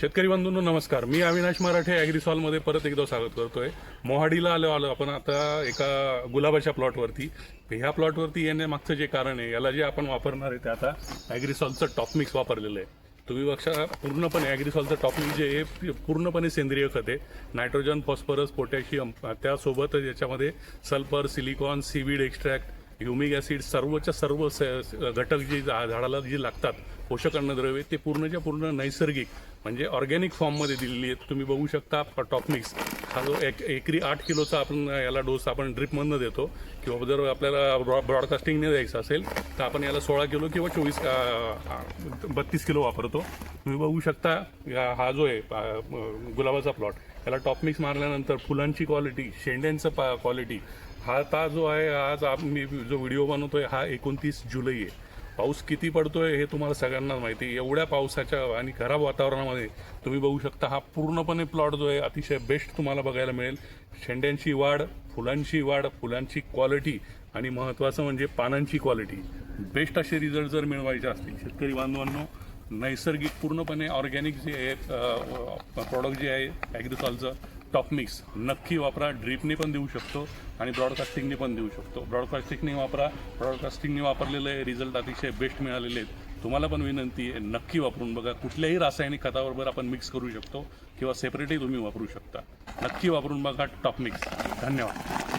शेतकरी बंधूंनो नमस्कार. मी अविनाश मराठे ॲग्रिसॉलमध्ये परत एकदा स्वागत करतोय. मोहाडीला आलो आलो आपण आता एका गुलाबाच्या प्लॉटवरती. ह्या प्लॉटवरती येण्यामागचं जे कारण आहे याला जे आपण वापरणार आहे ते आता ॲग्रिसॉलचं टॉप मिक्स वापरलेलं आहे. तुम्ही बघा पूर्णपणे ॲग्रिसॉलचं टॉपिक जे आहे पूर्णपणे सेंद्रिय खत आहे. नायट्रोजन फॉस्फरस पोटॅशियम त्यासोबत याच्यामध्ये sulphur silicon seaweed extract humic acid सर्वच्या सर्व स- घटक जे झा- झाडाला जी लागतात पोषक अन्नद्रव्ये ते पूर्णच्या पूर्ण नैसर्गिक म्हणजे ऑर्गॅनिक फॉर्ममध्ये दिलेली आहेत. तुम्ही बघू शकता टॉप मिक्स हा जो एक एकरी आठ किलोचा आपण याला डोस आपण ड्रिपमधनं देतो. किंवा जर आपल्याला ब्रॉ ब्रॉडकास्टिंगने द्यायचं असेल तर आपण याला सोळा किलो किंवा चोवीस बत्तीस किलो वापरतो. तुम्ही बघू शकता हा जो आहे गुलाबाचा प्लॉट याला टॉप मिक्स मारल्यानंतर फुलांची क्वालिटी शेंड्यांचं क्वालिटी हा ता जो आहे आज मी जो व्हिडिओ बनवतोय हा एकोणतीस जुलै आहे. पाऊस किती पडतोय हे तुम्हाला सगळ्यांना माहिती आहे. एवढ्या पावसाच्या आणि खराब वातावरणामध्ये तुम्ही बघू शकता हा पूर्णपणे प्लॉट जो आहे अतिशय बेस्ट तुम्हाला बघायला मिळेल. शेंड्यांची वाढ फुलांची वाढ फुलांची क्वालिटी आणि महत्त्वाचं म्हणजे पानांची क्वालिटी बेस्ट असे रिझल्ट जर मिळवायचे असतील शेतकरी बांधवांनो नैसर्गिक पूर्णपणे ऑर्गॅनिक जे आहे प्रॉडक्ट जे आहे ॲग्रिकल्चर टॉप मिक्स. नक्की वापरा ड्रीपने पण देऊ शकतो आणि ब्रॉडकास्टिंगने पण देऊ शकतो. ब्रॉडकास्टिंगने वापरा ब्रॉडकास्टिंगने वापरलेले रिझल्ट अतिशय बेस्ट मिळालेले आहेत. तुम्हाला पण विनंती आहे नक्की वापरून बघा. कुठल्याही रासायनिक खताबरोबर आपण मिक्स करू शकतो किंवा सेपरेटही तुम्ही वापरू शकता. नक्की वापरून बघा टॉप मिक्स. धन्यवाद.